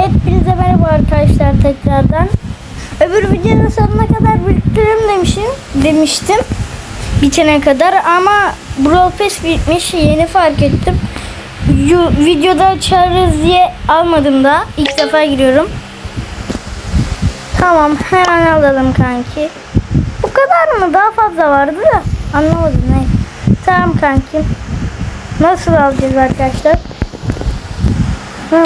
Hepinize merhaba arkadaşlar tekrardan. Öbür videonun sonuna kadar biriktiririm demişim, demiştim. Bitene kadar ama Brawl Pass bitmiş yeni fark ettim. Videoda açarız diye almadım da ilk defa giriyorum. Tamam hemen alalım kanki. Bu kadar mı? Daha fazla vardı da anlamadım ne. Tamam kanki. Nasıl alacağız arkadaşlar? Şey,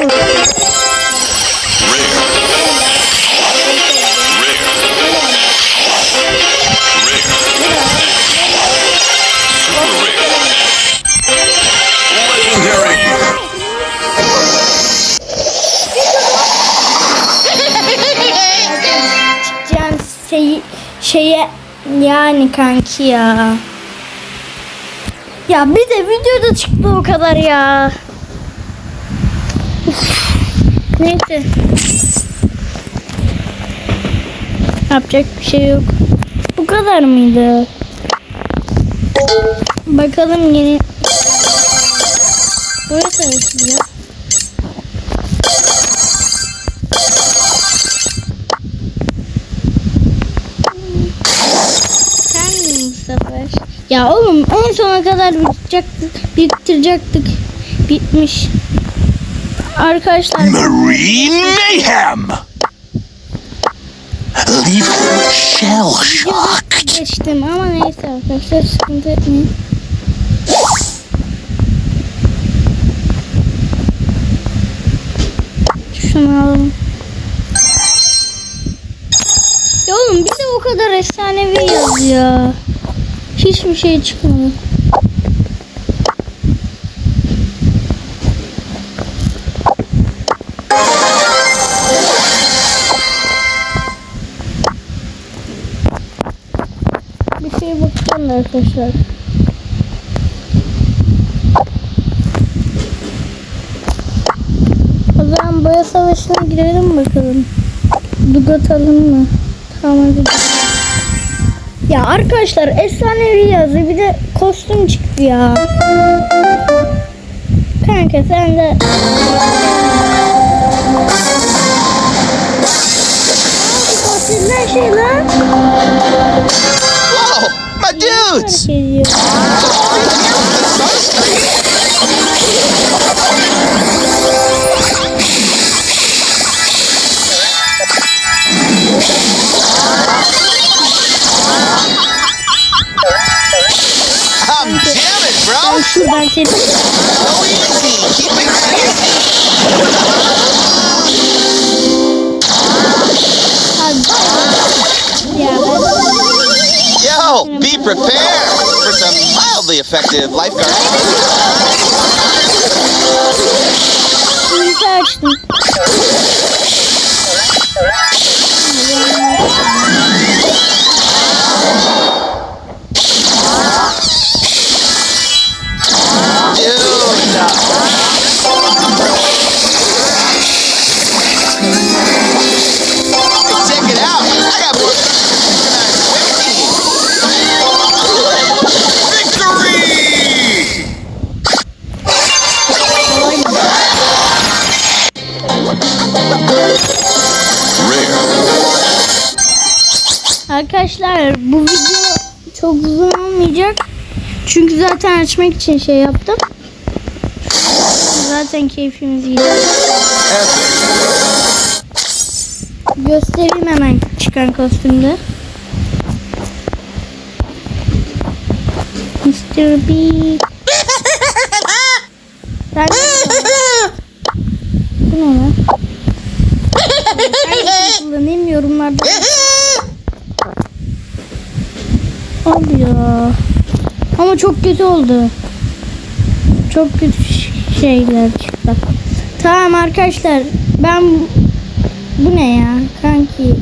şeye yani kanki ya. Ya bir de videoda çıktı o kadar ya. Neyse. Yapacak bir şey yok. Bu kadar mıydı? Bakalım yeni. Burası nasıl ya? Oğlum en sona kadar bitirecektik. Bitmiş. Arkadaşlar Marine Mayhem. Her shell shocked. geçtim ama neyse arkadaşlar sıkıntı etmeyin. Şunu alalım. Ya oğlum bir de o kadar efsanevi yazıyor. Hiçbir şey çıkmadı. Arkadaşlar. O zaman boya savaşına girelim bakalım. Dug atalım mı? Tamam hadi. Ya arkadaşlar efsanevi yazdı bir de kostüm çıktı ya. Kanka sen de Kostümler şey lan. Üç. I'm jamming, bro. Ben şuradan. prepare for some mildly effective lifeguarding. Arkadaşlar bu video çok uzun olmayacak. Çünkü zaten açmak için şey yaptım. Zaten keyfimiz iyi. Göstereyim hemen çıkan kostümde. Mr. B. Ben Bu ne lan? Hangisini kullanayım yorumlarda. Abi ya. Ama çok kötü oldu. Çok kötü şeyler çıktı. Tamam arkadaşlar. Ben bu ne ya kanki?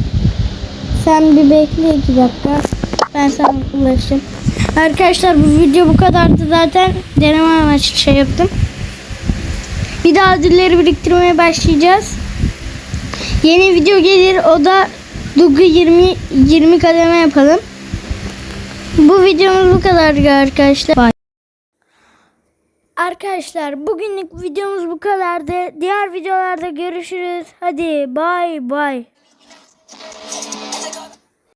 Sen bir bekle iki dakika. Ben sana ulaşayım. Arkadaşlar bu video bu kadardı zaten. Deneme amaçlı şey yaptım. Bir daha ödülleri biriktirmeye başlayacağız. Yeni video gelir. O da Dugu 20 20 kademe yapalım. Bu videomuz bu kadar arkadaşlar. Bye. Arkadaşlar bugünlük videomuz bu kadardı. Diğer videolarda görüşürüz. Hadi bay bay.